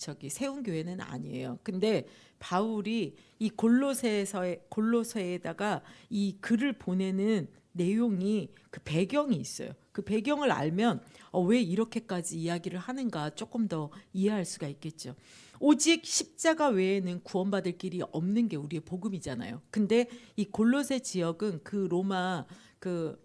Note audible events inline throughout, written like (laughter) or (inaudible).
저기 세운 교회는 아니에요. 근데 바울이 이 골로새에서의 골로새에다가 이 글을 보내는 내용이 그 배경이 있어요. 그 배경을 알면 어, 왜 이렇게까지 이야기를 하는가 조금 더 이해할 수가 있겠죠. 오직 십자가 외에는 구원받을 길이 없는 게 우리의 복음이잖아요. 근데 이 골로새 지역은 그 로마 그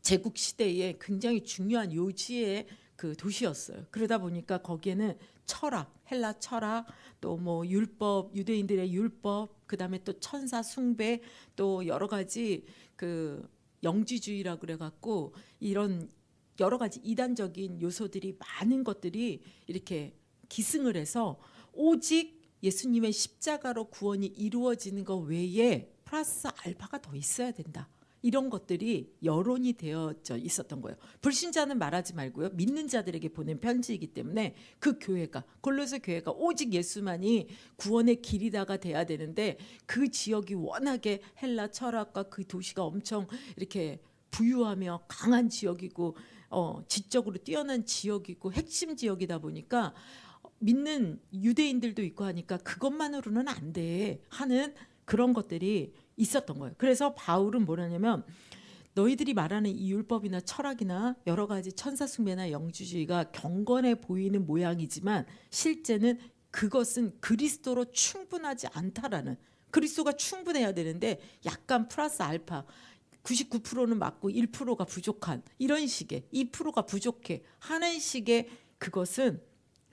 제국 시대에 굉장히 중요한 요지의 그 도시였어요. 그러다 보니까 거기에는 철학, 헬라 철학, 또 뭐 율법, 유대인들의 율법, 그다음에 또 천사 숭배, 또 여러 가지 그 영지주의라 그래 갖고 이런 여러 가지 이단적인 요소들이 많은 것들이 이렇게 기승을 해서 오직 예수님의 십자가로 구원이 이루어지는 것 외에 플러스 알파가 더 있어야 된다. 이런 것들이 여론이 되어져 있었던 거예요. 불신자는 말하지 말고요. 믿는 자들에게 보낸 편지이기 때문에 그 교회가 골로새 교회가 오직 예수만이 구원의 길이다가 돼야 되는데 그 지역이 워낙에 헬라 철학과 그 도시가 엄청 이렇게 부유하며 강한 지역이고 어, 지적으로 뛰어난 지역이고 핵심 지역이다 보니까 믿는 유대인들도 있고 하니까 그것만으로는 안 돼 하는 그런 것들이 있었던 거예요. 그래서 바울은 뭐라냐면 너희들이 말하는 이 율법이나 철학이나 여러 가지 천사 숭배나 영주주의가 경건해 보이는 모양이지만 실제는 그것은 그리스도로 충분하지 않다라는 그리스도가 충분해야 되는데 약간 플러스 알파 99%는 맞고 1%가 부족한 이런 식의 2%가 부족해 하는 식의 그것은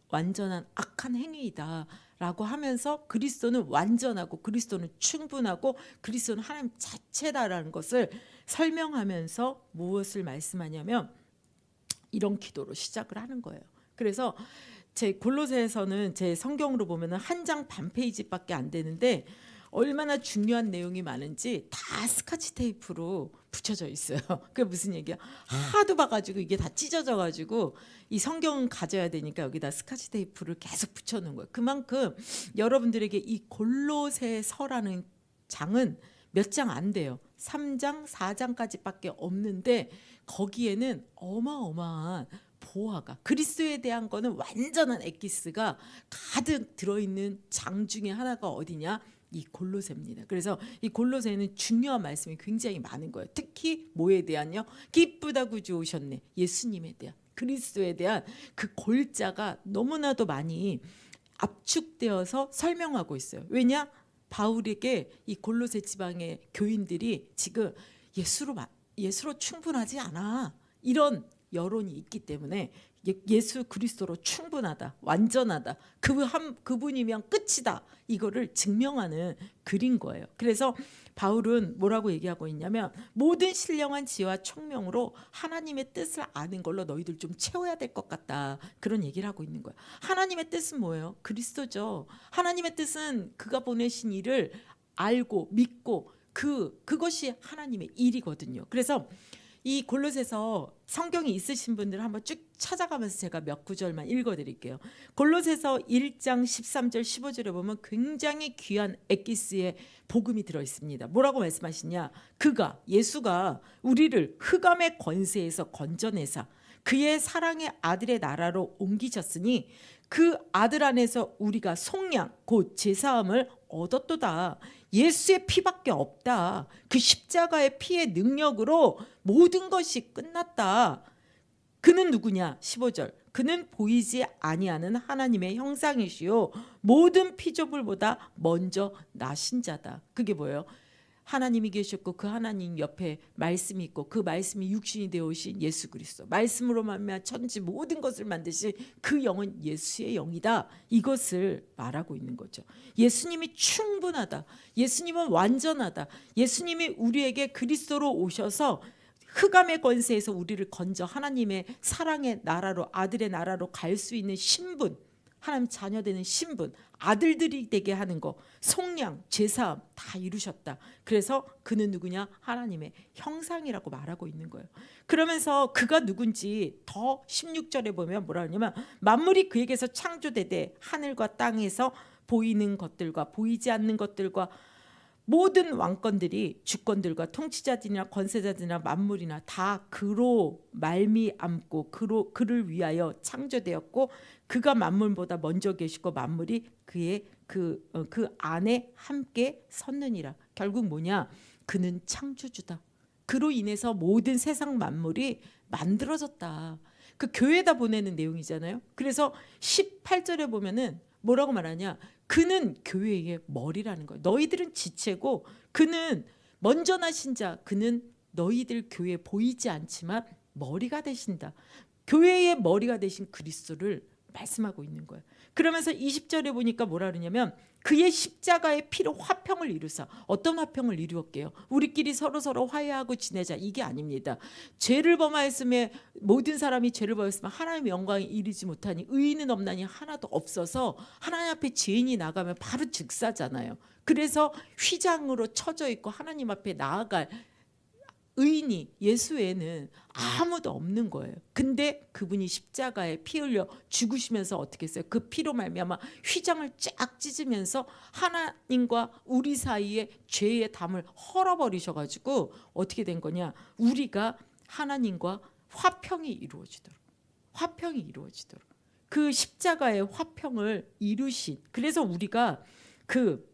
완전한 악한 행위이다 라고 하면서 그리스도는 완전하고 그리스도는 충분하고 그리스도는 하나님 자체다라는 것을 설명하면서 무엇을 말씀하냐면 이런 기도로 시작을 하는 거예요. 그래서 제 골로새에서는 제 성경으로 보면은 한 장 반 페이지밖에 안 되는데 얼마나 중요한 내용이 많은지 다 스카치 테이프로 붙여져 있어요. (laughs) 그게 무슨 얘기야? 하도 봐가지고 이게 다 찢어져가지고 이 성경 가져야 되니까 여기다 스카치 테이프를 계속 붙여놓은 거예요. 그만큼 여러분들에게 이 골로새서라는 장은 몇 장 안 돼요. 3장, 4장까지밖에 없는데 거기에는 어마어마한 보화가 그리스도에 대한 거는 완전한 엑기스가 가득 들어있는 장 중에 하나가 어디냐? 이 골로새입니다. 그래서 이 골로새는 중요한 말씀이 굉장히 많은 거예요. 특히 뭐에 대한요? 기쁘다고 주오셨네. 예수님에 대한 그리스도에 대한 그 골자가 너무나도 많이 압축되어서 설명하고 있어요. 왜냐? 바울에게 이 골로새 지방의 교인들이 지금 예수로 마- 예수로 충분하지 않아. 이런 여론이 있기 때문에 예- 예수 그리스도로 충분하다, 완전하다. 그한 그분이면 끝이다. 이거를 증명하는 글인 거예요. 그래서 바울은 뭐라고 얘기하고 있냐면 모든 신령한 지혜와 총명으로 하나님의 뜻을 아는 걸로 너희들 좀 채워야 될 것 같다. 그런 얘기를 하고 있는 거예요. 하나님의 뜻은 뭐예요? 그리스도죠. 하나님의 뜻은 그가 보내신 일을 알고 믿고 그 그것이 하나님의 일이거든요. 그래서 이 골로새서 성경이 있으신 분들 한번 쭉 찾아가면서 제가 몇 구절만 읽어드릴게요. 골로새서 1장 13절 15절에 보면 굉장히 귀한 엑기스의 복음이 들어 있습니다. 뭐라고 말씀하시냐? 그가 예수가 우리를 흑암의 권세에서 건져내사 그의 사랑의 아들의 나라로 옮기셨으니 그 아들 안에서 우리가 속량 곧 제사함을 얻었도다. 예수의 피밖에 없다. 그 십자가의 피의 능력으로 모든 것이 끝났다. 그는 누구냐? 15절. 그는 보이지 아니하는 하나님의 형상이시요 모든 피조물보다 먼저 나신 자다. 그게 뭐예요? 하나님이 계셨고 그 하나님 옆에 말씀이 있고 그 말씀이 육신이 되어 오신 예수 그리스도. 말씀으로 말미암아 천지 모든 것을 만드신 그 영은 예수의 영이다. 이것을 말하고 있는 거죠. 예수님이 충분하다. 예수님은 완전하다. 예수님이 우리에게 그리스도로 오셔서 흑암의 권세에서 우리를 건져 하나님의 사랑의 나라로 아들의 나라로 갈 수 있는 신분 하나님 자녀 되는 신분, 아들들이 되게 하는 거, 속량, 제사함 다 이루셨다. 그래서 그는 누구냐? 하나님의 형상이라고 말하고 있는 거예요. 그러면서 그가 누군지 더 16절에 보면 뭐라 하냐면 만물이 그에게서 창조되되 하늘과 땅에서 보이는 것들과 보이지 않는 것들과 모든 왕권들이 주권들과 통치자들이나 권세자들이나 만물이나 다 그로 말미암고 그로 그를 위하여 창조되었고 그가 만물보다 먼저 계시고 만물이 그의 그, 어, 그 안에 함께 섰느니라. 결국 뭐냐? 그는 창조주다. 그로 인해서 모든 세상 만물이 만들어졌다. 그 교회에다 보내는 내용이잖아요. 그래서 18절에 보면은 뭐라고 말하냐? 그는 교회의 머리라는 거예요. 너희들은 지체고 그는 먼저 나신 자 그는 너희들 교회에 보이지 않지만 머리가 되신다. 교회의 머리가 되신 그리스도를 말씀하고 있는 거예요. 그러면서 20절에 보니까 뭐라 그러냐면 그의 십자가의 피로 화평을 이루사 어떤 화평을 이루었게요? 우리끼리 서로 서로 화해하고 지내자 이게 아닙니다. 죄를 범하였음에 모든 사람이 죄를 범했으면 하나님의 영광에 이르지 못하니 의인은 없나니 하나도 없어서 하나님 앞에 죄인이 나가면 바로 즉사잖아요. 그래서 휘장으로 쳐져 있고 하나님 앞에 나아갈 의인이 예수 외에는 아무도 없는 거예요. 근데 그분이 십자가에 피 흘려 죽으시면서 어떻게 했어요? 그 피로 말미암아 휘장을 쫙 찢으면서 하나님과 우리 사이에 죄의 담을 헐어버리셔 가지고 어떻게 된 거냐? 우리가 하나님과 화평이 이루어지도록 화평이 이루어지도록 그 십자가의 화평을 이루신 그래서 우리가 그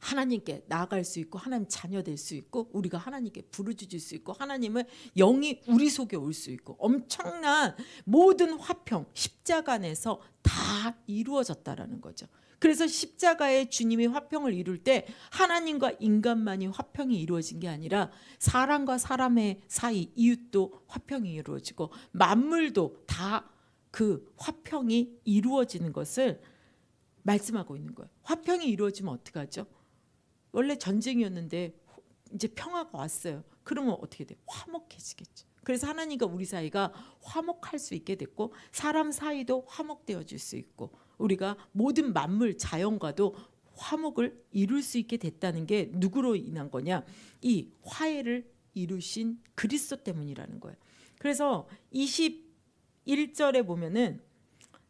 하나님께 나아갈 수 있고 하나님 자녀 될 수 있고 우리가 하나님께 부르짖을 수 있고 하나님의 영이 우리 속에 올 수 있고 엄청난 모든 화평 십자가 안에서 다 이루어졌다라는 거죠. 그래서 십자가에 주님이 화평을 이룰 때 하나님과 인간만이 화평이 이루어진 게 아니라 사람과 사람의 사이 이웃도 화평이 이루어지고 만물도 다 그 화평이 이루어지는 것을 말씀하고 있는 거예요. 화평이 이루어지면 어떡하죠? 원래 전쟁이었는데 이제 평화가 왔어요. 그러면 어떻게 돼? 화목해지겠죠. 그래서 하나님과 우리 사이가 화목할 수 있게 됐고 사람 사이도 화목되어질 수 있고 우리가 모든 만물 자연과도 화목을 이룰 수 있게 됐다는 게 누구로 인한 거냐? 이 화해를 이루신 그리스도 때문이라는 거예요. 그래서 21절에 보면은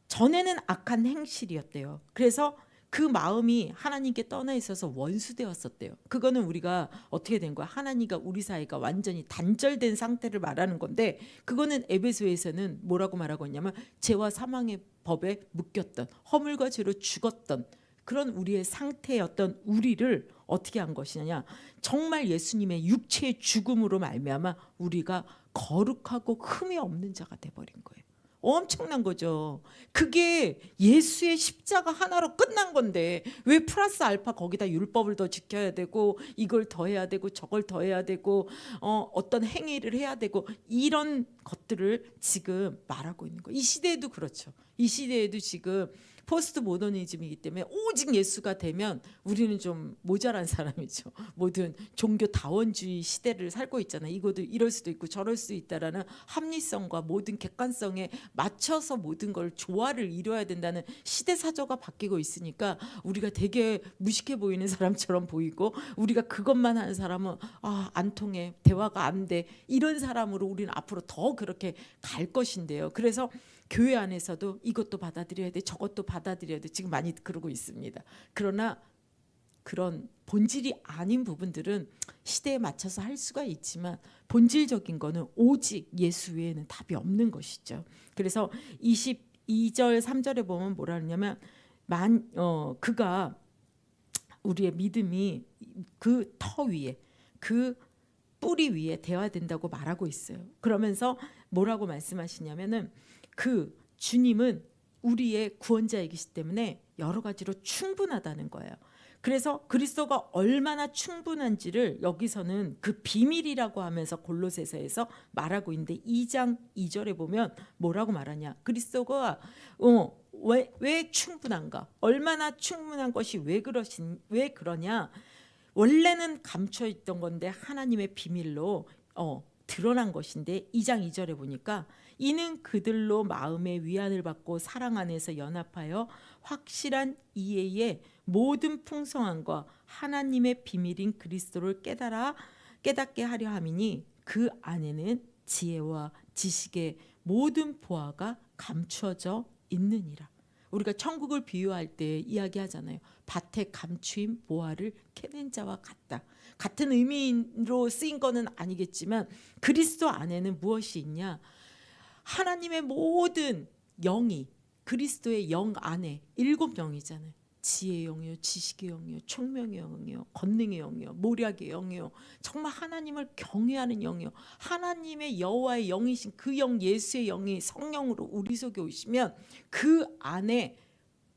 전에는 악한 행실이었대요. 그래서 그 마음이 하나님께 떠나 있어서 원수되었었대요. 그거는 우리가 어떻게 된 거야? 하나님과 우리 사이가 완전히 단절된 상태를 말하는 건데 그거는 에베소에서는 뭐라고 말하고 있냐면 죄와 사망의 법에 묶였던 허물과 죄로 죽었던 그런 우리의 상태였던 우리를 어떻게 한 것이냐? 정말 예수님의 육체의 죽음으로 말미암아 우리가 거룩하고 흠이 없는 자가 돼 버린 거예요. 엄청난 거죠. 그게 예수의 십자가 하나로 끝난 건데 왜 플러스 알파 거기다 율법을 더 지켜야 되고 이걸 더 해야 되고 저걸 더 해야 되고 어, 어떤 행위를 해야 되고 이런 것들을 지금 말하고 있는 거예요. 이 시대에도 그렇죠. 이 시대에도 지금 포스트 모더니즘이기 때문에 오직 예수가 되면 우리는 좀 모자란 사람이죠. (laughs) 모든 종교 다원주의 시대를 살고 있잖아요. 이것도 이럴 수도 있고 저럴 수 있다라는 합리성과 모든 객관성에 맞춰서 모든 걸 조화를 이뤄야 된다는 시대 사조가 바뀌고 있으니까 우리가 되게 무식해 보이는 사람처럼 보이고 우리가 그것만 하는 사람은 아, 안 통해. 대화가 안 돼. 이런 사람으로 우리는 앞으로 더 그렇게 갈 것인데요. 그래서 교회 안에서도 이것도 받아들여야 돼, 저것도 받아들여야 돼. 지금 많이 그러고 있습니다. 그러나 그런 본질이 아닌 부분들은 시대에 맞춰서 할 수가 있지만 본질적인 거는 오직 예수 외에는 답이 없는 것이죠. 그래서 22절 3절에 보면 뭐라 하냐면 만 어 그가 우리의 믿음이 그 터 위에 그 뿌리 위에 대야 된다고 말하고 있어요. 그러면서 뭐라고 말씀하시냐면은 그 주님은 우리의 구원자이기 때문에 여러 가지로 충분하다는 거예요. 그래서 그리스도가 얼마나 충분한지를 여기서는 그 비밀이라고 하면서 골로새서에서 말하고 있는데 2장 2절에 보면 뭐라고 말하냐? 그리스도가 어, 왜, 왜 충분한가? 얼마나 충분한 것이 왜 그러신 왜 그러냐? 원래는 감춰 있던 건데 하나님의 비밀로 어, 드러난 것인데 2장 2절에 보니까 이는 그들로 마음의 위안을 받고 사랑 안에서 연합하여 확실한 이해의 모든 풍성함과 하나님의 비밀인 그리스도를 깨달아 깨닫게 하려 함이니 그 안에는 지혜와 지식의 모든 보화가 감추어져 있느니라. 우리가 천국을 비유할 때 이야기하잖아요. 밭에 감추인 보화를 캐낸 자와 같다. 같은 의미로 쓰인 거는 아니겠지만 그리스도 안에는 무엇이 있냐? 하나님의 모든 영이 그리스도의 영 안에 일곱 영이잖아요. 지혜의 영이요, 지식의 영이요, 총명의 영이요, 권능의 영이요, 모략의 영이요. 정말 하나님을 경외하는 영이요. 하나님의 여호와의 영이신 그 영 예수의 영이 성령으로 우리 속에 오시면 그 안에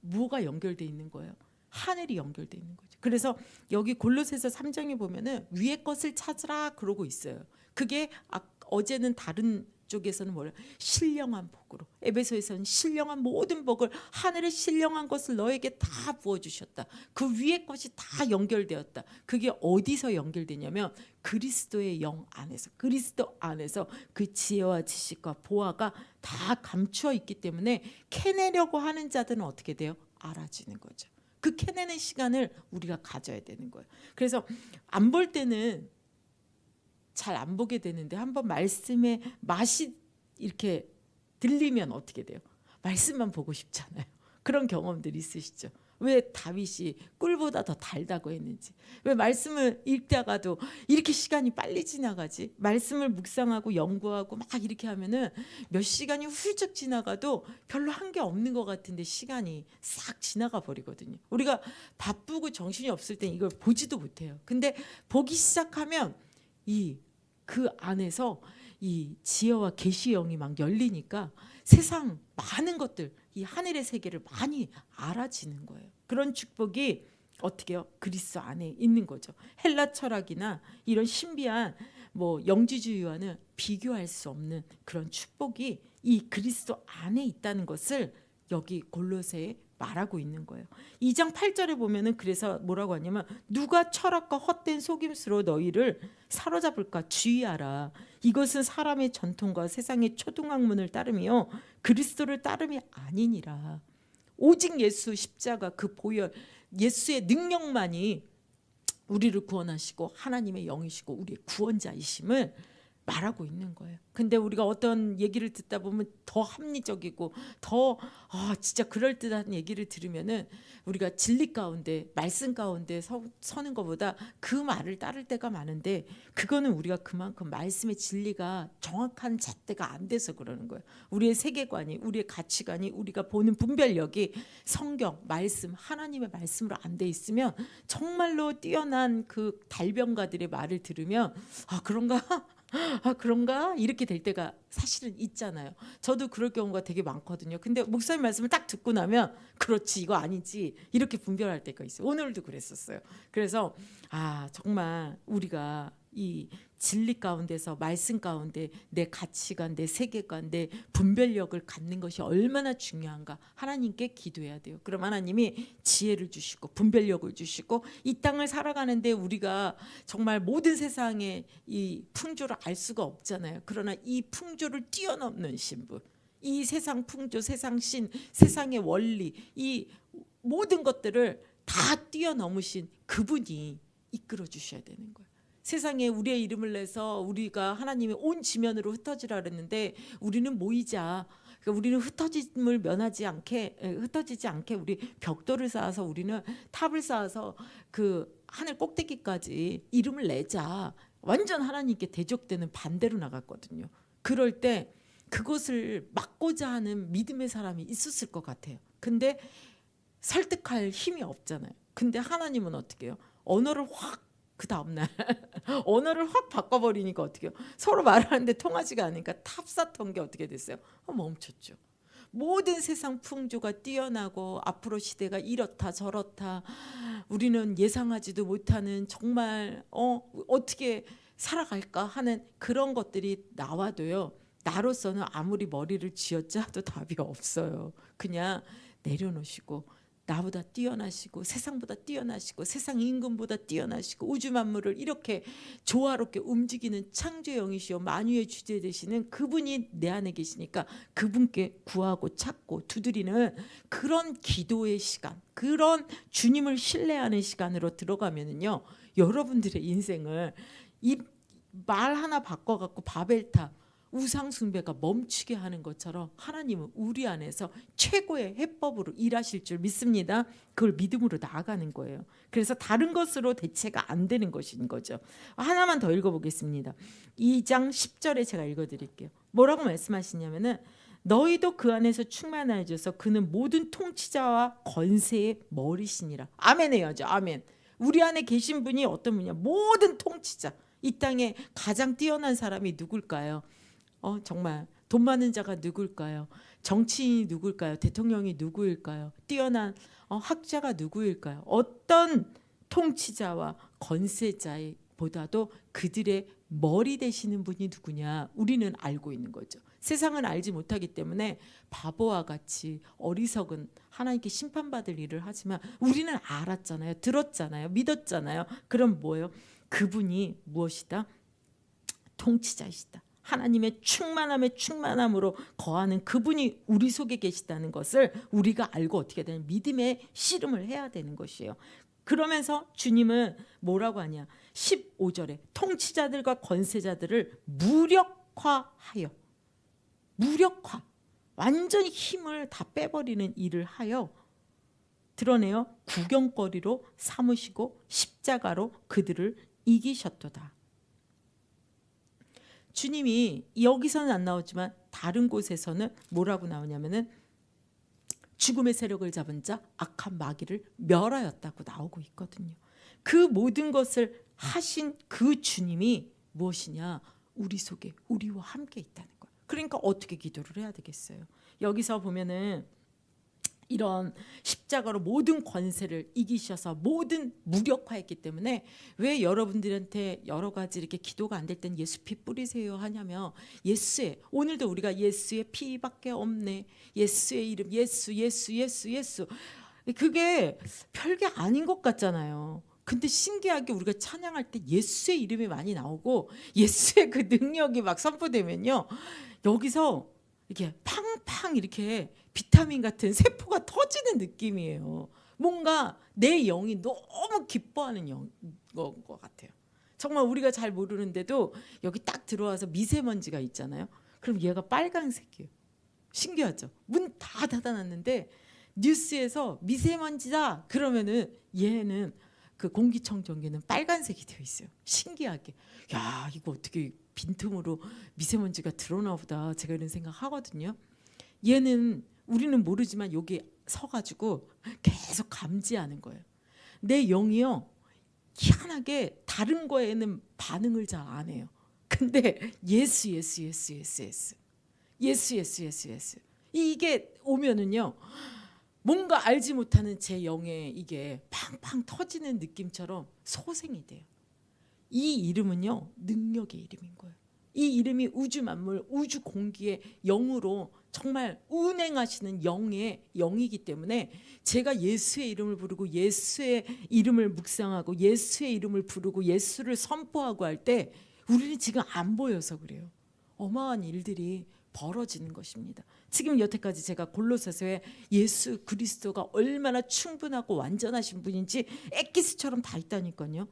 뭐가 연결돼 있는 거예요? 하늘이 연결돼 있는 거죠. 그래서 여기 골로새서 3장에 보면은 위의 것을 찾으라 그러고 있어요. 그게 아, 어제는 다른 쪽에서는 뭐래? 신령한 복으로. 에베소에서는 신령한 모든 복을 하늘의 신령한 것을 너에게 다 부어 주셨다. 그 위의 것이 다 연결되었다. 그게 어디서 연결되냐면 그리스도의 영 안에서 그리스도 안에서 그 지혜와 지식과 보화가 다 감추어 있기 때문에 캐내려고 하는 자들은 어떻게 돼요? 알아지는 거죠. 그 캐내는 시간을 우리가 가져야 되는 거예요. 그래서 안 볼 때는 잘 안 보게 되는데 한번 말씀의 맛이 이렇게 들리면 어떻게 돼요? 말씀만 보고 싶잖아요. (laughs) 그런 경험들 있으시죠? 왜 다윗이 꿀보다 더 달다고 했는지 왜 말씀을 읽다가도 이렇게 시간이 빨리 지나가지 말씀을 묵상하고 연구하고 막 이렇게 하면은 몇 시간이 훌쩍 지나가도 별로 한 게 없는 것 같은데 시간이 싹 지나가 버리거든요 우리가 바쁘고 정신이 없을 땐 이걸 보지도 못해요 근데 보기 시작하면 이 그 안에서 이 지혜와 계시 영이 막 열리니까 세상 많은 것들 이 하늘의 세계를 많이 알아지는 거예요. 그런 축복이 어떻게요? 그리스도 안에 있는 거죠. 헬라 철학이나 이런 신비한 뭐 영지주의와는 비교할 수 없는 그런 축복이 이 그리스도 안에 있다는 것을 여기 골로새에 말하고 있는 거예요. 2장 8절에 보면은 그래서 뭐라고 하냐면 누가 철학과 헛된 속임수로 너희를 사로잡을까 주의하라. 이것은 사람의 전통과 세상의 초등학문을 따르며 그리스도를 따름이 아니니라. 오직 예수 십자가 그 보혈 예수의 능력만이 우리를 구원하시고 하나님의 영이시고 우리의 구원자이심을 말하고 있는 거예요. 근데 우리가 어떤 얘기를 듣다 보면 더 합리적이고 더 아, 진짜 그럴 듯한 얘기를 들으면은 우리가 진리 가운데 말씀 가운데 서, 서는 것보다 그 말을 따를 때가 많은데 그거는 우리가 그만큼 말씀의 진리가 정확한 잣대가 안 돼서 그러는 거예요. 우리의 세계관이 우리의 가치관이 우리가 보는 분별력이 성경 말씀 하나님의 말씀으로 안 돼 있으면 정말로 뛰어난 그 달변가들의 말을 들으면 아 그런가 (gasps) 아 그런가 이렇게 될 때가 사실은 있잖아요. 저도 그럴 경우가 되게 많거든요. 근데 목사님 말씀을 딱 듣고 나면 그렇지 이거 아니지 이렇게 분별할 때가 있어요. 오늘도 그랬었어요. 그래서 아 정말 우리가 이 진리 가운데서 말씀 가운데 내 가치관, 내 세계관, 내 분별력을 갖는 것이 얼마나 중요한가 하나님께 기도해야 돼요. 그럼 하나님이 지혜를 주시고 분별력을 주시고 이 땅을 살아가는데 우리가 정말 모든 세상의 이 풍조를 알 수가 없잖아요. 그러나 이 풍조를 뛰어넘는 신분, 이 세상 풍조, 세상 신, 세상의 원리, 이 모든 것들을 다 뛰어넘으신 그분이 이끌어 주셔야 되는 거예요. 세상에 우리의 이름을 내서 우리가 하나님의 온 지면으로 흩어지라 그랬는데 우리는 모이자. 그러니까 우리는 흩어짐을 면하지 않게 에, 흩어지지 않게 우리 벽돌을 쌓아서 우리는 탑을 쌓아서 그 하늘 꼭대기까지 이름을 내자. 완전 하나님께 대적되는 반대로 나갔거든요. 그럴 때 그것을 막고자 하는 믿음의 사람이 있었을 것 같아요. 근데 설득할 힘이 없잖아요. 근데 하나님은 어떻게 해요? 언어를 확 그 다음날 (laughs) 언어를 확 바꿔버리니까 어떻게? 서로 말하는데 통하지가 않으니까 탑사턴 게 어떻게 됐어요? 어, 멈췄죠. 모든 세상 풍조가 뛰어나고 앞으로 시대가 이렇다 저렇다 우리는 예상하지도 못하는 정말 어 어떻게 살아갈까 하는 그런 것들이 나와도요 나로서는 아무리 머리를 쥐어짜도 답이 없어요 그냥 내려놓으시고 나보다 뛰어나시고 세상보다 뛰어나시고 세상 임금보다 뛰어나시고 우주 만물을 이렇게 조화롭게 움직이는 창조의 영이시오. 만유의 주제 되시는 그분이 내 안에 계시니까 그분께 구하고 찾고 두드리는 그런 기도의 시간 그런 주님을 신뢰하는 시간으로 들어가면은요 여러분들의 인생을 이 말 하나 바꿔갖고 바벨탑 우상 숭배가 멈추게 하는 것처럼 하나님은 우리 안에서 최고의 해법으로 일하실 줄 믿습니다. 그걸 믿음으로 나아가는 거예요. 그래서 다른 것으로 대체가 안 되는 것인 거죠. 하나만 더 읽어보겠습니다. 2장 10절에 제가 읽어드릴게요. 뭐라고 말씀하시냐면은 너희도 그 안에서 충만해져서 그는 모든 통치자와 건세의 머리시니라. 아멘 해야죠. 아멘. 우리 안에 계신 분이 어떤 분이냐? 모든 통치자. 이 땅에 가장 뛰어난 사람이 누굴까요? 어, 정말 돈 많은 자가 누굴까요? 정치인이 누굴까요? 대통령이 누구일까요? 뛰어난 어, 학자가 누구일까요? 어떤 통치자와 건세자보다도 그들의 머리 되시는 분이 누구냐? 우리는 알고 있는 거죠. 세상은 알지 못하기 때문에 바보와 같이 어리석은 하나님께 심판받을 일을 하지만 우리는 알았잖아요. 들었잖아요. 믿었잖아요. 그럼 뭐예요? 그분이 무엇이다? 통치자이시다. 하나님의 충만함에 충만함으로 거하는 그분이 우리 속에 계시다는 것을 우리가 알고 어떻게 되는 믿음의 씨름을 해야 되는 것이에요. 그러면서 주님은 뭐라고 하냐? 15절에 통치자들과 건세자들을 무력화하여 무력화 완전히 힘을 다 빼버리는 일을 하여 드러내어 구경거리로 삼으시고 십자가로 그들을 이기셨도다. 주님이 여기서는 안 나오지만 다른 곳에서는 뭐라고 나오냐면은 죽음의 세력을 잡은 자 악한 마귀를 멸하였다고 나오고 있거든요. 그 모든 것을 하신 그 주님이 무엇이냐? 우리 속에 우리와 함께 있다는 거예요. 그러니까 어떻게 기도를 해야 되겠어요? 여기서 보면은 이런 십자가로 모든 권세를 이기셔서 모든 무력화했기 때문에 왜 여러분들한테 여러 가지 이렇게 기도가 안 될 땐 예수 피 뿌리세요 하냐면 예수의 오늘도 우리가 예수의 피밖에 없네. 예수의 이름 예수 예수 예수 예수. 그게 별게 아닌 것 같잖아요. 근데 신기하게 우리가 찬양할 때 예수의 이름이 많이 나오고 예수의 그 능력이 막 선포되면요. 여기서 이렇게 팡팡 이렇게 비타민 같은 세포가 터지는 느낌이에요. 뭔가 내 영이 너무 기뻐하는 영, 것 같아요. 정말 우리가 잘 모르는데도 여기 딱 들어와서 미세먼지가 있잖아요. 그럼 얘가 빨간색이에요. 신기하죠? 문 다 닫아놨는데 뉴스에서 미세먼지다 그러면은 얘는 그 공기청정기는 빨간색이 되어 있어요. 신기하게. 야 이거 어떻게 빈틈으로 미세먼지가 드러나 보다 제가 이런 생각 하거든요. 얘는 우리는 모르지만 여기 서가지고 계속 감지하는 거예요. 내 영이요 희한하게 다른 거에는 반응을 잘 안 해요. 근데 예수 예수 예수 예수 예수 예수 예수 예수 예수 이게 오면은요 뭔가 알지 못하는 제 영에 이게 팡팡 터지는 느낌처럼 소생이 돼요. 이 이름은요 능력의 이름인 거예요. 이 이름이 우주 만물, 우주 공기의 영으로 정말 운행하시는 영의 영이기 때문에 제가 예수의 이름을 부르고 예수의 이름을 묵상하고 예수의 이름을 부르고 예수를 선포하고 할 때 우리는 지금 안 보여서 그래요. 어마어마한 일들이 벌어지는 것입니다. 지금 여태까지 제가 골로새서에 예수 그리스도가 얼마나 충분하고 완전하신 분인지 엑기스처럼 다 있다니까요.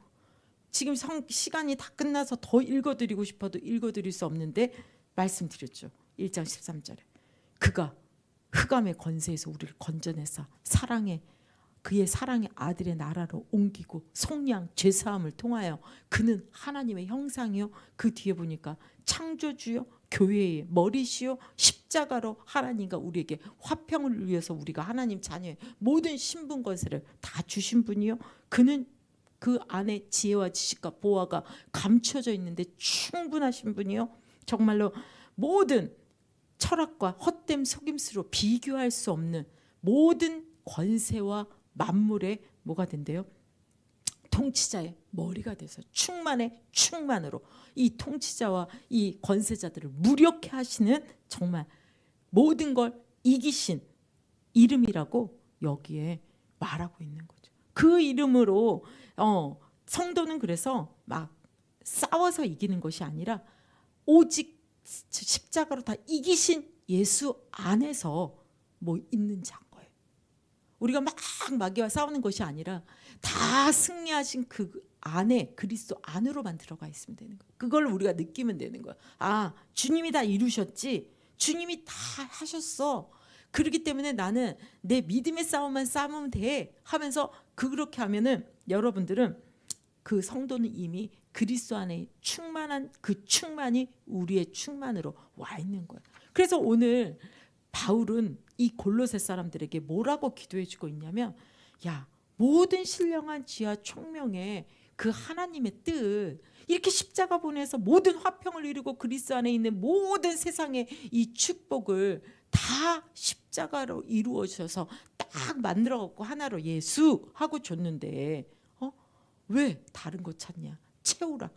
지금 성, 시간이 다 끝나서 더 읽어드리고 싶어도 읽어드릴 수 없는데 말씀드렸죠. 1장 13절에 그가 흑암의 권세에서 우리를 건져내사 사랑의 그의 사랑의 아들의 나라로 옮기고 속량 죄사함을 통하여 그는 하나님의 형상이요. 그 뒤에 보니까 창조주요 교회의 머리시요 십자가로 하나님과 우리에게 화평을 위해서 우리가 하나님 자녀의 모든 신분 권세를 다 주신 분이요. 그는 그 안에 지혜와 지식과 보화가 감춰져 있는데 충분하신 분이요. 정말로 모든 철학과 헛됨 속임수로 비교할 수 없는 모든 권세와 만물의 뭐가 된대요? 통치자의 머리가 돼서 충만의 충만으로 이 통치자와 이 권세자들을 무력해 하시는 정말 모든 걸 이기신 이름이라고 여기에 말하고 있는 거죠. 그 이름으로 어, 성도는 그래서 막 싸워서 이기는 것이 아니라 오직 십자가로 다 이기신 예수 안에서 뭐 있는 자인 거예요. 우리가 막 마귀와 싸우는 것이 아니라 다 승리하신 그 안에 그리스도 안으로만 들어가 있으면 되는 거예요. 그걸 우리가 느끼면 되는 거야. 아, 주님이 다 이루셨지. 주님이 다 하셨어. 그렇기 때문에 나는 내 믿음의 싸움만 싸우면 돼 하면서 그렇게 하면은 여러분들은 그 성도는 이미 그리스도 안에 충만한 그 충만이 우리의 충만으로 와 있는 거예요. 그래서 오늘 바울은 이 골로새 사람들에게 뭐라고 기도해 주고 있냐면 야 모든 신령한 지하 총명에 그 하나님의 뜻 이렇게 십자가 보내서 모든 화평을 이루고 그리스도 안에 있는 모든 세상의 이 축복을 다 십자가로 이루어 주셔서 딱 만들어 갖고 하나로 예수 하고 줬는데 어? 왜 다른 거 찾냐? 채우라.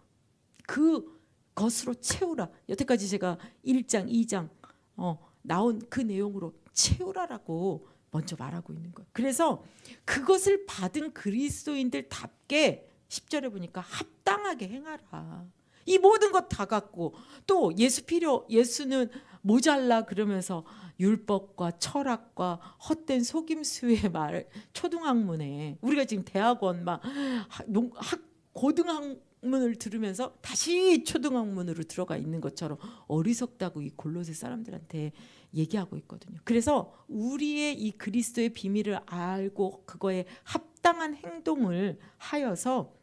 그 것으로 채우라. 여태까지 제가 1장, 2장 어, 나온 그 내용으로 채우라라고 먼저 말하고 있는 거예요. 그래서 그것을 받은 그리스도인들답게 10절에 보니까 합당하게 행하라. 이 모든 것 다 갖고 또 예수 필요 예수는 모자라 그러면서 율법과 철학과 헛된 속임수의 말 초등학문에 우리가 지금 대학원 막 학- 고등학문을 들으면서 다시 초등학문으로 들어가 있는 것처럼 어리석다고 이 골로새 사람들한테 얘기하고 있거든요. 그래서 우리의 이 그리스도의 비밀을 알고 그거에 합당한 행동을 하여서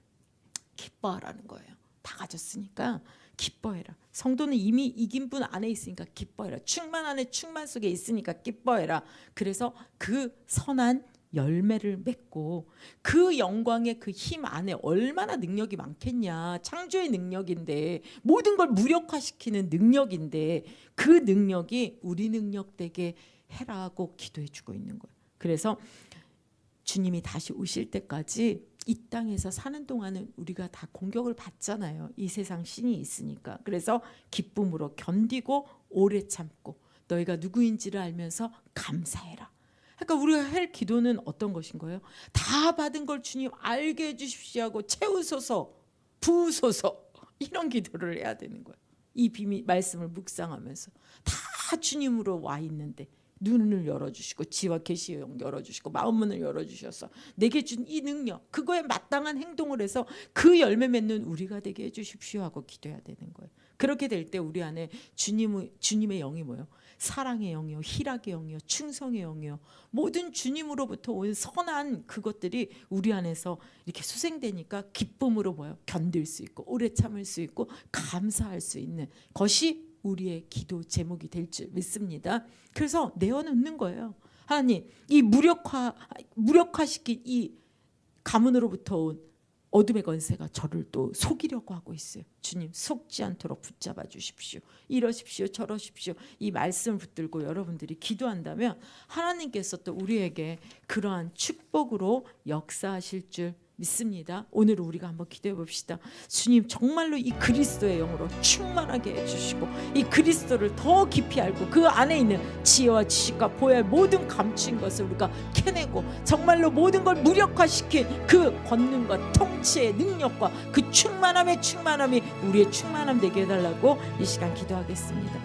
기뻐하라는 거예요. 다 가졌으니까 기뻐해라. 성도는 이미 이긴 분 안에 있으니까 기뻐해라. 충만 안에 충만 속에 있으니까 기뻐해라. 그래서 그 선한 열매를 맺고 그 영광의 그 힘 안에 얼마나 능력이 많겠냐. 창조의 능력인데 모든 걸 무력화시키는 능력인데 그 능력이 우리 능력 되게 해라고 기도해 주고 있는 거예요. 그래서 주님이 다시 오실 때까지 이 땅에서 사는 동안은 우리가 다 공격을 받잖아요. 이 세상 신이 있으니까. 그래서 기쁨으로 견디고 오래 참고 너희가 누구인지를 알면서 감사해라. 그러니까 우리가 할 기도는 어떤 것인 거예요? 다 받은 걸 주님 알게 해 주십시오 하고 채우소서 부으소서 이런 기도를 해야 되는 거예요. 이 비밀 말씀을 묵상하면서 다 주님으로 와 있는데 눈을 열어주시고 지와 계시의 영 열어주시고 마음 문을 열어주셔서 내게 준 이 능력 그거에 마땅한 행동을 해서 그 열매 맺는 우리가 되게 해주십시오 하고 기도해야 되는 거예요. 그렇게 될 때 우리 안에 주님의 주님의 영이 뭐요? 사랑의 영이요, 희락의 영이요, 충성의 영이요, 모든 주님으로부터 온 선한 그것들이 우리 안에서 이렇게 수생되니까 기쁨으로 뭐요? 견딜 수 있고 오래 참을 수 있고 감사할 수 있는 것이 우리의 기도 제목이 될 줄 믿습니다. 그래서 내어놓는 거예요. 하나님, 이 무력화 무력화시킨 이 가문으로부터 온 어둠의 권세가 저를 또 속이려고 하고 있어요. 주님 속지 않도록 붙잡아 주십시오. 이러십시오, 저러십시오. 이 말씀 붙들고 여러분들이 기도한다면 하나님께서 또 우리에게 그러한 축복으로 역사하실 줄 믿습니다. 오늘 우리가 한번 기도해 봅시다. 주님 정말로 이 그리스도의 영으로 충만하게 해주시고 이 그리스도를 더 깊이 알고 그 안에 있는 지혜와 지식과 보혈 모든 감추인 것을 우리가 캐내고 정말로 모든 걸 무력화시킨 그 권능과 통치의 능력과 그 충만함의 충만함이 우리의 충만함 되게 해달라고 이 시간 기도하겠습니다.